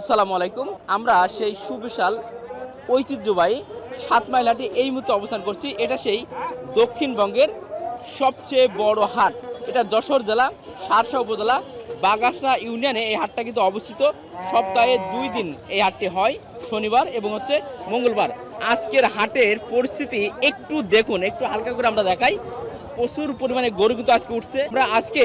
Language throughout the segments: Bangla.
আসসালামু আলাইকুম। আমরা সেই সুবিশাল, ঐতিহ্যবাহী সাত মাইল হাটে এই মুহূর্তে অবস্থান করছি। এটা সেই দক্ষিণবঙ্গের সবচেয়ে বড় হাট। এটা যশোর জেলা, সারসা উপজেলা বাগাসা ইউনিয়নে এই হাটটা কিন্তু অবস্থিত। সপ্তাহে দুই দিন এই হাটটি হয়, শনিবার এবং হচ্ছে মঙ্গলবার। আজকের হাটের পরিস্থিতি একটু দেখুন, একটু হালকা করে আমরা দেখাই। প্রচুর পরিমাণে গরু কিন্তু আজকে উঠছে। আমরা আজকে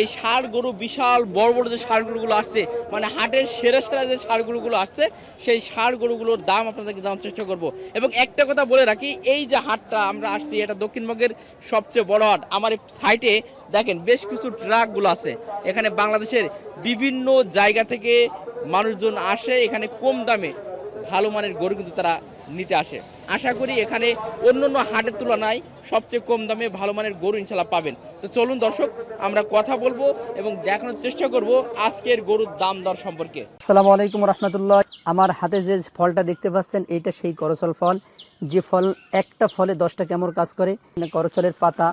এই ষাড় গরু, বিশাল বড় বড় যে ষাড় গরুগুলো আসছে মানে হাটের সেরা সেরা যে ষাড় গরুগুলো আসছে, সেই ষাড় গরুগুলোর দাম আপনাদেরকে জানার চেষ্টা করব। এবং একটা কথা বলে রাখি, এই যে হাটটা আমরা আসছি, এটা দক্ষিণবঙ্গের সবচেয়ে বড় হাট। আমার সাইটে দেখেন বেশ কিছু ট্রাকগুলো আছে। এখানে বাংলাদেশের বিভিন্ন জায়গা থেকে মানুষজন আসে, এখানে কম দামে। ভালো মানের গরু কিন্তু তারা নিতে আসে। আশা করি এখানে অন্য অন্য হাটের তুলনায় সবচেয়ে কম দামে ভালো মানের গরু ইনশাল্লাহ পাবেন। তো চলুন দর্শক, আমরা কথা বলব এবং দেখানোর চেষ্টা করব আজকের গরুর দাম দর সম্পর্কে। আসসালামু আলাইকুম রহমতুল্লাহ। আমার হাতে যে ফলটা দেখতে পাচ্ছেন, এইটা সেই করচল ফল। যে ফল একটা ফলে দশটা কেমন কাজ করে মানে করচলের পাতা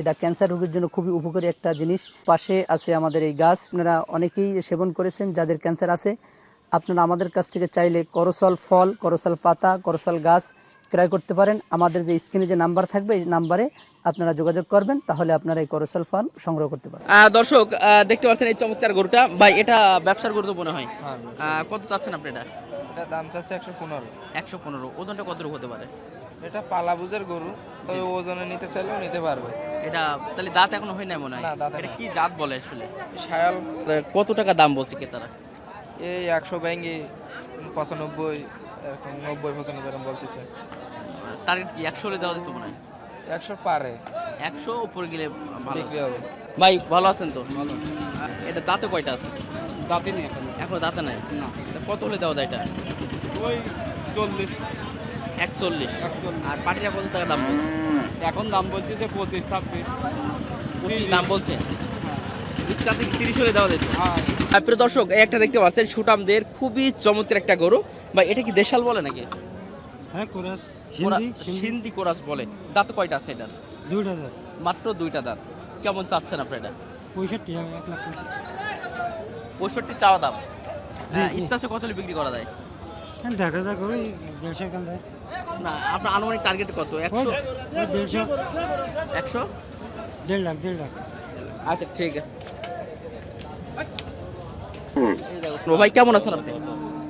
এটা ক্যান্সার রোগের জন্য খুবই উপকারী একটা জিনিস। পাশে আছে আমাদের এই গাছ। আপনারা অনেকেই সেবন করেছেন যাদের ক্যান্সার আছে। আপনারা আমাদের কাছ থেকে চাইলে করসল ফল করসল পাতা করচল গাছ ক্রয় করতে পারেন। আমাদের যে স্ক্রিনে যে নাম্বার থাকবে এই নাম্বারে আপনারা যোগাযোগ করবেন তাহলে আপনারা এই করচল ফল সংগ্রহ করতে পারেন দর্শক দেখতে পাচ্ছেন এই চমৎকার গরুটা। ভাই এটা ব্যবসার গরু তো মনে হয়। হ্যাঁ কত চাচ্ছেন আপনি এটা? এটা দাম চাচ্ছে একশো পনেরো। একশো পনেরো। ওজনটা কত হতে পারে? এটা পালা বুঝের গরু তবে ওজনে নিতে চাইলেও নিতে পারবে। এটা তাহলে দাঁত এখনও হয় না মনে হয়? এটা কি জাত বলে আসলে? শায়াল। কত টাকা দাম বলছে ক্রেতারা? এই একশো ব্যাঙ্গি পঁচানব্বই এরকম নব্বই পঁচানব্বই এরকম বলতেছে। টার্গেট কি? একশো হলে দেওয়া যেত মনে হয়? একশো পারে। একশো উপরে গেলে বিক্রি হবে। ভাই ভালো আছেন তো? এটা দাঁতে কয়টা আছে? দাঁতে নেই এখন। এখনও দাঁতে নাই? না। এটা কত হলে দেওয়া যায় এটা? ওই চল্লিশ। একচল্লিশ। একচল্লিশ। আর পাটিরা কত টাকা দাম বলছে? এখন দাম বলছে যে পঁচিশ ছাব্বিশ। পঁচিশ দাম বলছে? প্রিয় দর্শক এই একটা দেখতে পাচ্ছেন সুটামদের খুবই চমৎকার একটা গরু। বা এটা কি দেশাল বলে নাকি? হ্যাঁ কোরাস। কোরা- হিন্দি কোরাস বলে। দাঁত কয়টা আছে এটার? দুই হাজার মাত্র দুইটা দাঁত। কেমন চাচ্ছেন আপনি এটা? পঁয়ষট্টি এক লাখ পঁয়ষট্টি। পঁয়ষট্টি চাওয়া দাম? হ্যাঁ। ইচ্ছা আছে কত হলে বিক্রি করা যায়? হ্যাঁ দেখা যাক ওই দেড়শো কেন না আপনার আনুমানিক টার্গেট কত? একশো? দেড়শো। একশো? দেড় লাখ দেড় লাখ। আচ্ছা ঠিক আছে। ভাই কেমন আছেন আপনি?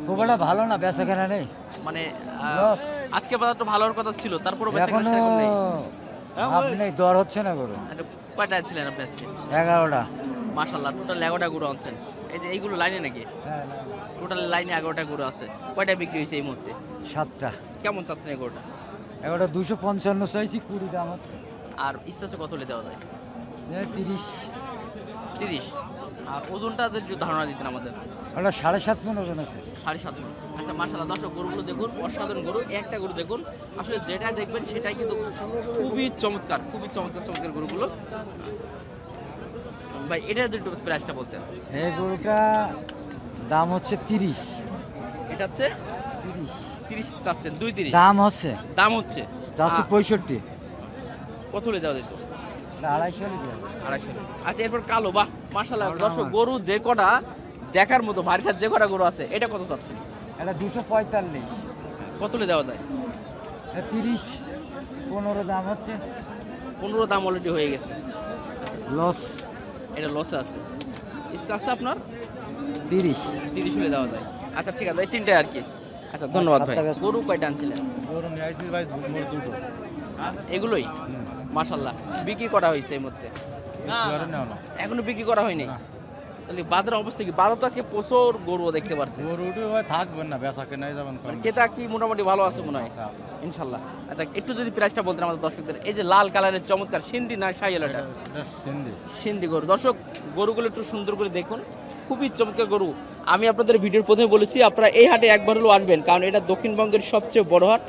খুব একটা ভালো না বেচা কেনা নেই। মানে আজকে বাজার তো ভালো হওয়ার কথা ছিল তারপরে আপনি দর হচ্ছে না গরু আচ্ছা কয়টা ছিলেন আপনি আজকে? এগারোটা। মাশাল্লাহ টোটাল এগারোটা গরু আনছেন। এই যে এইগুলো লাইনে নাকি? হ্যাঁ, টোটাল লাইনে এগারোটা গরু আছে। কয়টা বিক্রি হয়েছে এই মুহূর্তে? সাতটা। কেমন চাচ্ছেন এই গরুটা? এগারোটা দুশো পঞ্চান্ন চাইছি কুড়ি দাম হচ্ছে আর ইচ্ছা আছে কত হলে দেওয়া যায়? তিরিশ। তিরিশ? আর ওজনটা যদি ধারণা দিতেন আমাদের। ওটা সাড়ে সাত মন ওজন আছে। সাড়ে সাত মণ। আচ্ছা মার্শাল্লাহ দর্শক গরুগুলো দেখুন অসাধারণ গরু একটা গরু দেখুন। আসলে যেটা দেখবেন সেটাই কিন্তু খুবই চমৎকার খুবই চমৎকার চমৎকার গরুগুলো। ভাই এটা একটু প্রাইসটা বলতেন। এই গরুটা দাম হচ্ছে তিরিশ। এটা হচ্ছে তিরিশ। তিরিশ চাচ্ছেন দুই তিরিশ। দাম হচ্ছে। দাম হচ্ছে। চাচ্ছি পঁয়ষট্টি। কত হলে দেওয়া যেত? আড়াইশো। আড়াইশো আচ্ছা এরপর কালো বাহ দর্শক গরু যে কটা দেখার মতো বাড়ির যে কটা গরু আছে এটা কত চাচ্ছেন? এটা দুশো পঁয়তাল্লিশ। কত হলে দেওয়া যায়? তিরিশ। পনেরো দাম হচ্ছে। পনেরো দাম অলরেডি হয়ে গেছে। লস। এটা লসে আছে। ইচ্ছা আছে আপনার? তিরিশ। তিরিশ হলে দেওয়া যায়। আচ্ছা ঠিক আছে এই তিনটাই আর কি। আচ্ছা ধন্যবাদ ভাই। গরু কয়টা আনছিলেন? গরু নিয়ে ভাই দুটো। এগুলোই? মার্শাল্লাহ বিক্রি করা হয়েছে এই মধ্যে না এখনও বিক্রি করা হয়নি? তাহলে বাজারের অবস্থা কি? বাজার তো আজকে প্রচুর গরু দেখতে পারছে। গরু উঠে থাকবেন না বেচা কেনাই যাবেন কম। ক্রেতা কি মোটামুটি ভালো আছে মনে হয়। ইনশাল্লাহ আচ্ছা একটু যদি প্রাইসটা বলতেন আমাদের দর্শকদের। এই যে লাল কালারের চমৎকার সিন্ধি না এটা সিন্ধি। সিন্ধি গরু। দর্শক গরুগুলো একটু সুন্দর করে দেখুন। খুবই চমৎকার গরু। আমি আপনাদের ভিডিওর প্রথমে বলেছি আপনারা এই হাটে একবার হলেও আসবেন কারণ এটা দক্ষিণবঙ্গের সবচেয়ে বড় হাট।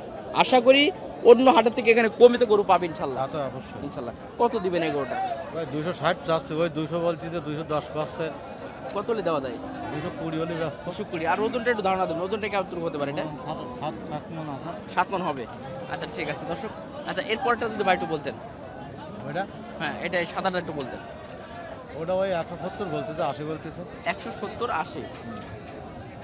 আশা করি অন্য হাটের থেকে এখানে কমে তো গরু পাবে ইনশাল্লাহ। তা তো অবশ্যই। ইনশাল্লাহ। কত দিবেন এই গরুটা? ওই দুশো ষাট যাচ্ছে ওই দুশো বলছি যে দুশো দশ পাচ্ছে। কত হলে দেওয়া যায়? দুশো কুড়ি হলে ব্যস্ত। দুশো কুড়ি। আর ওজনটা একটু ধারণা দেবেন ওজনটা কেমন হতে পারে এটা? সাত সাত সাত মন আছে। সাত মন হবে। আচ্ছা ঠিক আছে দর্শক। আচ্ছা এরপরটা যদি ভাই একটু বলতেন। ওইটা? হ্যাঁ এটা সাদাটা একটু বলতেন। ওটা ওই একশো সত্তর বলতেছে আশি বলতেছে। একশো সত্তর আশি।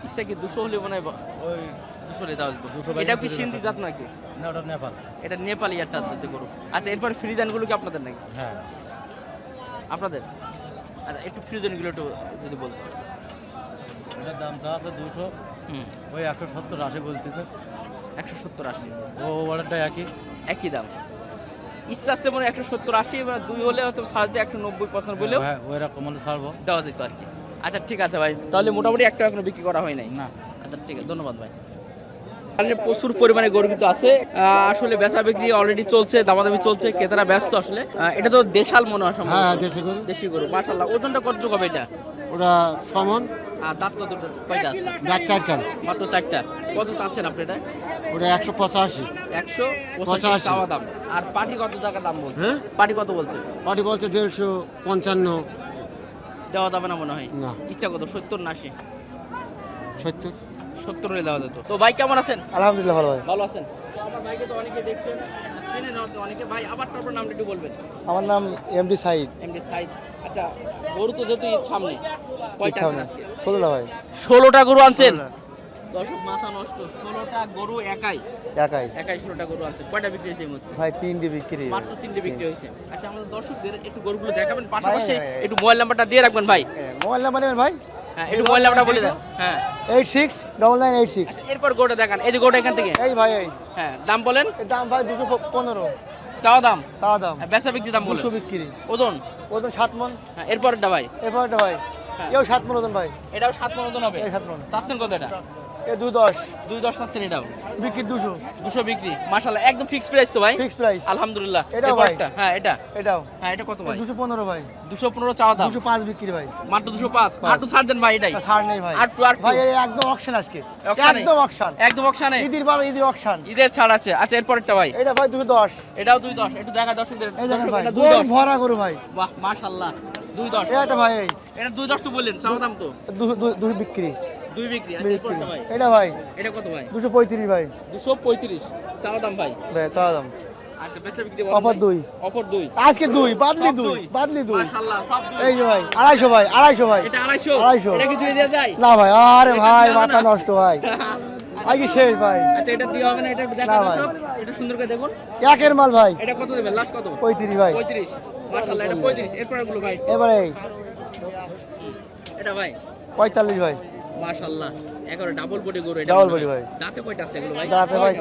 ইচ্ছা কি দুশো হলে মনে হয় ওই দুশো হলে দেওয়া যেত। দুশো এটা কি সিন্ধি জাত নাকি? না ওটা নেপাল। এটা নেপালি একটা জাতে গরু। আচ্ছা এরপর ফ্রিজানগুলো কি আপনাদের নাকি? হ্যাঁ। আপনাদের? আচ্ছা একটু ফ্রিজানগুলো একটু যদি বলতে এটার দাম যা আছে দুশো। হুম। ওই একশো সত্তর আশি বলতেছে। একশো সত্তর আশি। ও অর্ডারটা একই। একই দাম। ইচ্ছা আছে মানে একশো সত্তর আশি এবার দুই হলে হয়তো সাড়ে একশো নব্বই পঁচানব্বই হলেও হ্যাঁ ওই রকম ছাড়বো। দেওয়া যেত আর কি। আচ্ছা ঠিক আছে ভাই। তাহলে মোটামুটি একটা এখনও বিক্রি করা হয় নাই? না। আচ্ছা ঠিক আছে ধন্যবাদ ভাই। তাহলে প্রচুর পরিমাণে গরু কিন্তু আছে। আসলে বেচা বিক্রি অলরেডি চলছে দামাদামি চলছে ক্রেতারা ব্যস্ত আসলে। এটা তো দেশাল মনে হয় সম্ভবত। হ্যাঁ দেশি গরু। দেশি গরু মাশাল্লাহ ওজনটা কতটুকু হবে এটা? ওরা সমন। আর দাঁত কতটা কয়টা আছে? গাছ চার খান মাত্র চারটা। কত চাচ্ছেন আপনি এটা? ওরা একশো পঁচাশি। একশো পঁচাশি পঁচাশি। দাম। আর পাটি কত টাকা দাম বলছে? হ্যাঁ? পাটি কত বলছে? পাটি বলছে দেড়শো পঞ্চান্ন। দেওয়া যাবে না মনে হয়। না। ইচ্ছা কত? সত্তর না আশি? সত্তর। সত্তর হলে দেওয়া যেত। তো ভাই কেমন আছেন? আলহামদুলিল্লাহ ভালো ভাই। ভালো আছেন? তো আমার ভাইকে তো অনেকে দেখছেন চেনেন অনেকে। ভাই আবার তারপর নামটা একটু বলবেন। আমার নাম এমডি সাইদ। এমডি সাইদ। আচ্ছা গরু তো যেহেতু সামনে। কয়টা আজকে? ষোলোটা ভাই। ষোলোটা গরু আনছেন? দর্শক মাথা নষ্ট। ষোলোটা গরু একাই। একাই। একাই ষোলোটা গরু আনছেন কয়টা বিক্রি হয়েছে এই ভাই তিনটে বিক্রি মাত্র তিনটে বিক্রি হয়েছে। আচ্ছা আমাদের দর্শকদের একটু গরুগুলো দেখাবেন। পাশাপাশি। একটু মোবাইল নাম্বারটা দিয়ে রাখবেন ভাই। মোবাইল নাম্বার নেবেন ভাই? হ্যাঁ একটু মোবাইল নাম্বারটা বলে দেন। হ্যাঁ eight six double nine eight six আচ্ছা, এরপর গরুটা দেখান। এই যে গরুটা এখান থেকে। এই ভাই এই। হ্যাঁ দাম বলেন। দাম ভাই দুশো পনেরো। চাওয়া দাম? চা দাম। বেচা বিক্রি দাম বলেন। দুশো বিক্রি। ওজন? ওজন সাত মন। হ্যাঁ এরপরটা ভাই। এরপরটা ভাই। এও সাত মন ওজন ভাই। এটাও সাত মন ওজন হবে? এই সাত মন। চাচ্ছেন কত এটা? এ দু দশ। দুই দশ চাচ্ছেন এটাও? বিক্রি দুশো। দুশো বিক্রি। মাশাল্লাহ একদম ফিক্স প্রাইস তো ভাই? ফিক্স প্রাইস আলহামদুলিল্লাহ। এটাও ভাই? হ্যাঁ এটা? এটাও। হ্যাঁ এটা কত ভাই? দুশো পনেরো ভাই। দুশো পনেরো চাওয়া দাম? দুশো পাঁচ বিক্রি ভাই। মাত্র দুশো পাঁচ? পাঁচ। আটটু ছাড় দেন ভাই এটাই। ছাড় নেই ভাই। আটটু আটটু ভাই একদম অকশন আজকে? একদম অকশন একদম অকশানে ঈদের বার ঈদের অকশন ঈদের ছাড় আছে। আচ্ছা এরপরটা ভাই? এটা ভাই দুশো দশ। এটাও দুই দশ। একটু দেখা দর্শকদের দর্শক এটা দুই দশ। ভরা গরু ভাই। বাহ মাশাল্লাহ দুই দশ। এটা ভাই এটা দুই দশ তো বললেন চাওয়া দাম তো? দুশো দু- দুশো বিক্রি। দুই বিক্রি আচ্ছা এটা ভাই। এটা কত ভাই? দুশো পঁয়ত্রিশ ভাই। দুশো পঁয়ত্রিশ। চাওয়া দাম ভাই? ভাই দাম। আচ্ছা বেচা বিক্রি অফার দুই। অফার দুই। আজকে দুই বাদলি দুই বাদলি দুই। মাশাল্লাহ সব দুই। এই যে ভাই আড়াইশো ভাই আড়াইশো ভাই। এটা আড়াইশো? আড়াইশো। এটা কি দিয়ে দেওয়া যায়? না ভাই আরে ভাই মাথা নষ্ট ভাই। আজকে শেষ ভাই? আচ্ছা এটা দিয়ে হবে না এটা ভাই। এটা সুন্দর করে দেখুন। একের মাল ভাই। এটা কত দেবেন? লাস্ট কত? পঁয়ত্রিশ ভাই। পঁয়ত্রিশ। মাশাল্লাহ এটা পঁয়ত্রিশ। এরপরগুলো ভাই? এবারে। এটা ভাই? পঁয়তাল্লিশ ভাই। মাশাল্লাহ এগারো ডাবল বডি গরু এটা হয়। body ভাই। দাঁতে কয়টা আছে এগুলো ভাই? ভাই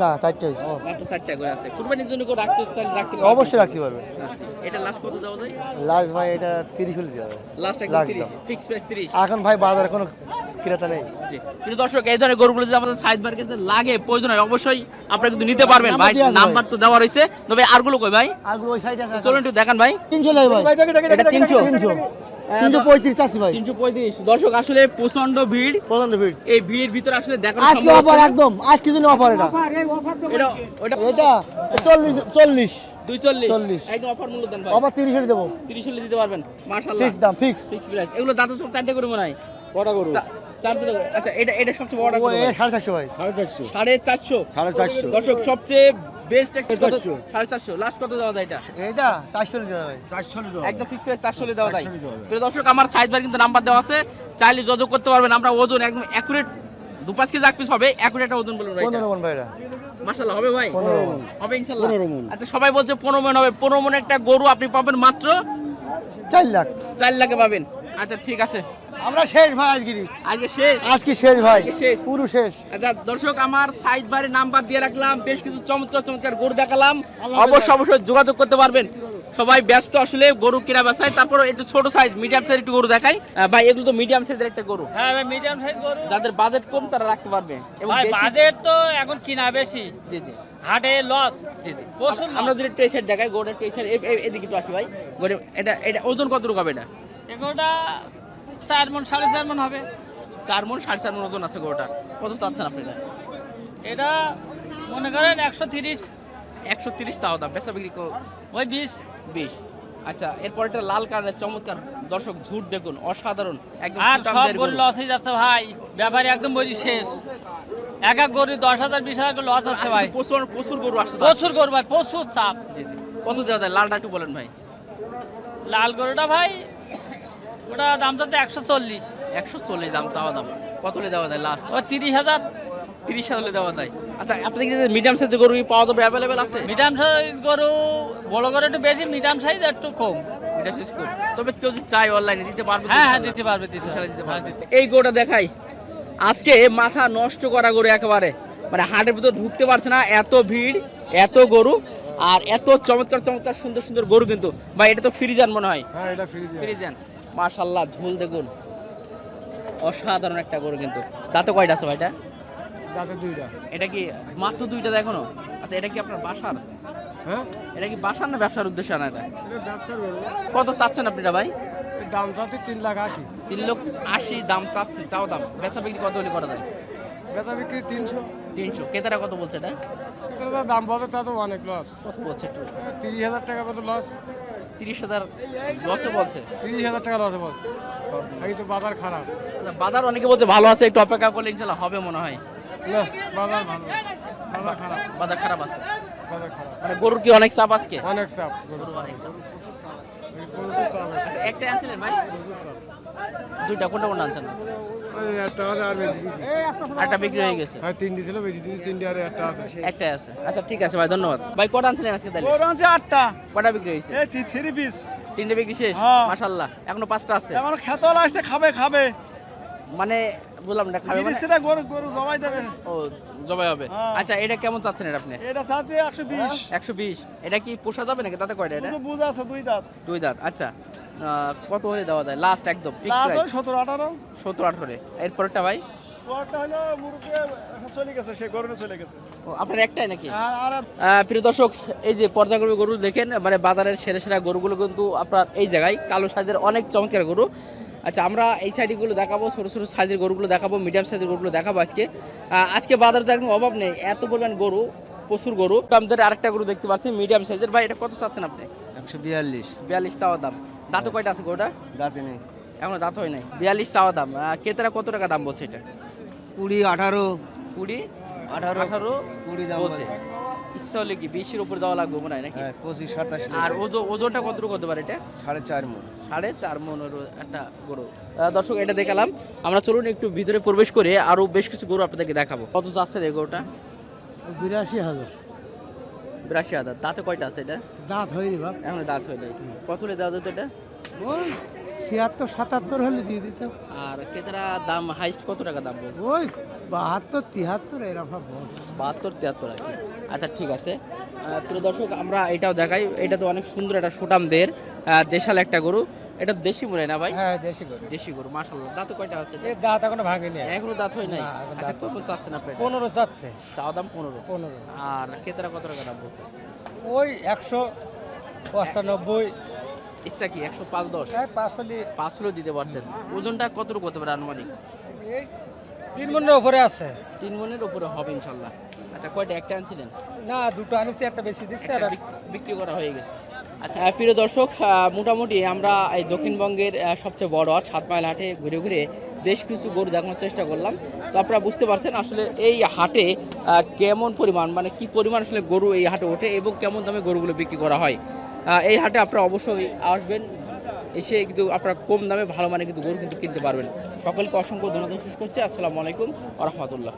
না চারটে মাত্র চারটা করে আছে। কুরবানির জন্য রাখতে চান রাখতে অবশ্যই রাখতে পারবে আচ্ছা, এটা লাস্ট কত দেওয়া যায়? লাস্ট ভাই এটা তিরিশ হলে দেওয়া লাস্ট একদম লাখ তিরিশ দাম। ফিক্স প্রাইস তিরিশ। এখন ভাই বাজারে কোনো ক্রেতা নেই। জি। প্রিয় দর্শক এই ধরনের গরুগুলো যদি আমাদের সাইড মার্কেটে লাগে প্রয়োজন হয় অবশ্যই আপনারা কিন্তু নিতে পারবেন। ভাই ভাই। নাম্বার তো দেওয়া রয়েছে। তবে আরগুলো কই ভাই? আর ওই সাইডে আছে। চলুন একটু দেখান ভাই। তিনশো লাই ভাই। এটা তিনশো। তিনশো তিনশো পঁয়ত্রিশ চাচ্ছি ভাই। তিনশো পঁয়ত্রিশ। দর্শক আসলে প্রচণ্ড ভিড়। প্রচণ্ড ভিড়। এই ভিড়ের ভিতরে আসলে দেখানো আজকে অফার একদম। আজকে জন্য অফার এটা। এটা ওটা এটা চল্লিশ চল্লিশ। দুই চল্লিশ। চল্লিশ। একদম অফার মূল্য দেন ভাই। অফার তিরিশ হলে দেবো। তিরিশ হলে দিতে পারবেন। মার্শাল্লাহ ফিক্স দাম ফিক্স ফিক্স প্রাইস এগুলো দাঁত সব চারটে করে মনে হয়। কটা করব চা- আচ্ছা এটা এটা সবচেয়ে বড় সাড়ে চারশো ভাই। সাড়ে চারশো। সাড়ে চারশো। সাড়ে চারশো। দর্শক সবচেয়ে বেস্ট একটা কত? লাস্ট কত দেওয়া যায় এটা? এটা একদম ফিক্স প্রাইস দেওয়া যায়। প্রিয় দর্শক আমার কিন্তু নাম্বার দেওয়া আছে। চাইলে যোগাযোগ করতে পারবেন। আমরা ওজন একদম অ্যাকুরেট দু পাঁচ কেজি এক পিস হবে। অ্যাকুরেট ওজন বলুন ভাই মন ভাই এটা মাশাআল্লাহ হবে ভাই। হবে ইনশাআল্লাহ। আচ্ছা সবাই বলছে পনেরো মন হবে। পনেরো মন একটা গরু আপনি পাবেন মাত্র চার লাখ। চার লাখে পাবেন। আচ্ছা ঠিক আছে। আমরা শেষ ভাই আজকে। আজকে শেষ? আজকে শেষ ভাই। শেষ। পুরো শেষ। আচ্ছা দর্শক আমার সাইড নাম্বার দিয়ে রাখলাম। বেশ কিছু চমৎকার চমৎকার গরু দেখালাম। অবশ্যই অবশ্যই যোগাযোগ করতে পারবেন। সবাই ব্যস্ত আসলে গরু কিনা বেচায়। তারপর একটু ছোট সাইজ মিডিয়াম সাইজ একটু গরু দেখাই। ভাই এগুলো তো মিডিয়াম সাইজের একটা গরু। হ্যাঁ ভাই মিডিয়াম সাইজ গরু। যাদের বাজেট কম তারা রাখতে পারবে। এবং বাজেট তো এখন কিনা বেশি। জি জি। হাটে লস জি জি। আমরা যদি সাইড দেখাই গরুটা সাইড এদিকে একটু আসি ভাই। গরু এটা এটা ওজন কতটুকু হবে এটা? এগুলোটা চার মন সাড়ে চার মন হবে। চার মন সাড়ে চার মন ওজন আছে গরুটা কত চাচ্ছেন আপনি এটা? এটা মনে করেন একশো তিরিশ। একশো তিরিশ চাওয়া দাম বেচা বিক্রি কো- ওই বিশ। বিশ। আচ্ছা এরপর এটা লাল কালারের চমৎকার। দর্শক ঝুট দেখুন অসাধারণ। একদম আর সব গরু হয়ে যাচ্ছে ভাই। ব্যাপারে একদম বলি শেষ। এক এক গরু দশ হাজার বিশ হাজার লস হচ্ছে ভাই। প্রচুর প্রচুর গরু আসছে প্রচুর গরু ভাই প্রচুর চাপ। জি জি। কত দেওয়া যায়? লালটা একটু বলেন ভাই। লাল গরুটা ভাই ওটা দাম যাচ্ছে একশো চল্লিশ। একশো চল্লিশ দাম চাওয়া দাম। কত হলে দেওয়া যায় লাস্ট ও তিরিশ হাজার। তিরিশ হাজার হলে দেওয়া যায়। আচ্ছা আপনাদের কি মিডিয়াম সাইজের গরু পাওয়া যাবে অ্যাভেলেবেল আছে? মিডিয়াম সাইজ গরু বড় গরু একটু বেশি মিডিয়াম সাইজ একটু কম। মিডিয়াম সাইজ গরু তবে কেউ যদি চাই অনলাইনে দিতে পারবে হ্যাঁ হ্যাঁ দিতে পারবে দিতে ইনশাআল্লাহ দিতে হ্যাঁ, পারবে। এই গরুটা দেখাই। আজকে মাথা নষ্ট করা গরু একেবারে। মানে হাটের ভিতর ঢুকতে পারছে না এত ভিড় এত গরু। আর এত চমৎকার চমৎকার সুন্দর সুন্দর গরু কিন্তু। ভাই এটা তো ফ্রিজান মনে হয়? হ্যাঁ এটা ফ্রিজ ফ্রিজান। মাশাল্লাহ ঝুল দেখুন। অসাধারণ একটা গরু কিন্তু। দাঁতে কয়টা আছে ভাইটা দাঁতে দুইটা। এটা কি মাত্র দুইটা দেখো আচ্ছা এটা কি আপনার বাসার? হ্যাঁ? এটা কি বাসার না ব্যবসার উদ্দেশ্যে আনা এটা? এটা কত চাচ্ছেন আপনি এটা ভাই? দাম চাচ্ছে তিন লাখ আশি। তিন লক্ষ আশি দাম চাচ্ছি চাও দাম। বেচা বিক্রি কত হলে করা যায়? বেচা বিক্রি তিনশো। তিনশো। ক্রেতারা কত বলছে এটা? এটা দাম বলতে তা তো অনেক লস কত বলছে একটু? তিরিশ হাজার টাকা মতো লস তিরিশ হাজার লসে বলছে? তিরিশ হাজার টাকা লসে বল এই তো বাজার খারাপ। আচ্ছা, বাজার অনেকে বলছে ভালো আছে একটু অপেক্ষা করলে ইনশাল্লাহ হবে মনে হয়। না বাজার ভালো। বাজার খারাপ। বাজার খারাপ আছে? বাজার খারাপ। মানে গরুর কি অনেক চাপ আজকে? অনেক চাপ গরুর অনেক চাপ। আচ্ছা একটাই আনছিলেন ভাই? দুইটা কোনটা কোনটা আনছেন? একটা আছে আর বেশি দিছি। একটা বিক্রি হয়ে গেছে। হ্যাঁ তিনটি ছিল বেশি দিয়েছি তিনটি আর একটা আছে। একটাই আছে। আচ্ছা ঠিক আছে ভাই ধন্যবাদ। ভাই কটা আনছিলেন আজকে তাহলে? গরু আনছে? আটটা। কটা বিক্রি হয়েছে? এই থ্রি পিস। তিনটে বিক্রি শেষ? হ্যাঁ। এখনও পাঁচটা আছে। এখন খেতল আসছে খাবে খাবে। মানে বললাম না খাবে মানে? গরু গরু জমাই দেবে। ও জবাই হবে। হ্যাঁ। আচ্ছা এটা কেমন চাচ্ছেন এটা আপনি? এটা চাচ্ছে একশো বিশ। একশো বিশ। এটা কি পোষা যাবে নাকি? তাতে কয়টা এটা? দুটো বুঝ আছে দুই দাঁত। দুই দাঁত আচ্ছা। কত হলে দেওয়া যায়? লাস্ট একদম সতেরো আঠারো? সত্তর আঠারো এরপরটা ভাই? প্রিয় দর্শক এই যে পর্যায়ক্রমে গরু দেখেন মানে বাজারের সেরা সেরা গরুগুলো কিন্তু আপনার এই জায়গায় কালো সাইজের অনেক চমৎকার গরু। আচ্ছা আমরা এই সাইডগুলো দেখাবো ছোটো ছোটো সাইজের গরুগুলো দেখাবো মিডিয়াম সাইজের গরুগুলো দেখাবো আজকে। আজকে বাজারে তো একদম অভাব নেই এত পরিমাণ গরু প্রচুর গরু। আমাদের আরেকটা গরু দেখতে পাচ্ছি মিডিয়াম সাইজের। ভাই এটা কত চাচ্ছেন আপনি? একশো বিয়াল্লিশ। বিয়াল্লিশ চাওয়া দাম। দাঁত কয়টা আছে গরুটা দাঁতে নেই। এখনও দাঁত হয় নাই? বিয়াল্লিশ চাওয়া দাম। ক্রেতারা কত টাকা দাম বলছে এটা? কুড়ি আঠারো। কুড়ি? আঠারো আঠারো? কুড়ি দাম বলছে। ইচ্ছা হলে কি বিশের উপর দেওয়া লাগবে মনে হয় নাকি? হ্যাঁ পঁচিশ সাতাশ আর ওজন ওজনটা কতটুকু হতে পারে এটা? সাড়ে চার মন। সাড়ে চার মনের একটা গরু। আহ, দর্শক এটা দেখালাম। আমরা চলুন একটু ভিতরে প্রবেশ করে আরও বেশ কিছু গরু আপনাদেরকে দেখাবো। কত যাচ্ছে এই গরুটা? বিরাশি হাজার। বিরাশি হাজার দাঁতে কয়টা আছে এটা? দাঁত হয়নি বাপ। এখন দাঁত হয়ে যায় কত হলে দেওয়া যেত এটা? ওই ছিয়াত্তর সাতাত্তর হলে দিয়ে দিত। আর ক্রেতারা দাম হাইস্ট কত টাকা দাম ওই বাহাত্তর তিয়াত্তর এরকম বাহাত্তর তিয়াত্তর আর কি। আচ্ছা ঠিক আছে। প্রিয় দর্শক আমরা এটাও দেখাই। এটা তো অনেক সুন্দর একটা সুটামদের দেশাল একটা গরু। এটা দেশি মনে না ভাই? হ্যাঁ দেশি করে দেশি গরু মাসাল্লাহ দাঁতে কয়টা আছে? এর দাঁত এখনও ভাঙেনি এখনও দাঁত হয় নাই? আচ্ছা কত চাচ্ছেন আপনি এটা? পনেরো চাচ্ছে। চাওয়া দাম পনেরো। পনেরো। আর ক্রেতারা কত টাকা দাম বলছে? ওই একশো অষ্টানব্বই ইচ্ছা কি একশো পাঁচ দশ? পাঁচ হলে। পাঁচ কিলো দিতে পারতেন। ওজনটা কতটুকু হতে পারে আনুমানিক? এই তিন মনের উপরে আছে। তিন মনের উপরে হবে ইনশাল্লাহ আচ্ছা কয়টা? একটা আনছিলেন? না দুটো আনিছি একটা বেশি দিচ্ছে বিক- বিক্রি করা হয়ে গেছে। প্রিয় দর্শক মোটামুটি আমরা এই দক্ষিণবঙ্গের সবচেয়ে বড় হাট সাত মাইল হাটে ঘুরে ঘুরে বেশ কিছু গরু দেখানোর চেষ্টা করলাম। তো আপনারা বুঝতে পারছেন আসলে এই হাটে কেমন পরিমাণ মানে কি পরিমাণ আসলে গরু এই হাটে ওঠে এবং কেমন দামে গরুগুলো বিক্রি করা হয়। এই হাটে আপনারা অবশ্যই আসবেন, এসে কিন্তু আপনারা কম দামে ভালো মানে কিন্তু গরু কিন্তু কিনতে পারবেন। সকলকে অসংখ্য ধন্যবাদ, শেষ করছি। আসসালামু আলাইকুম রহমতুল্লাহ।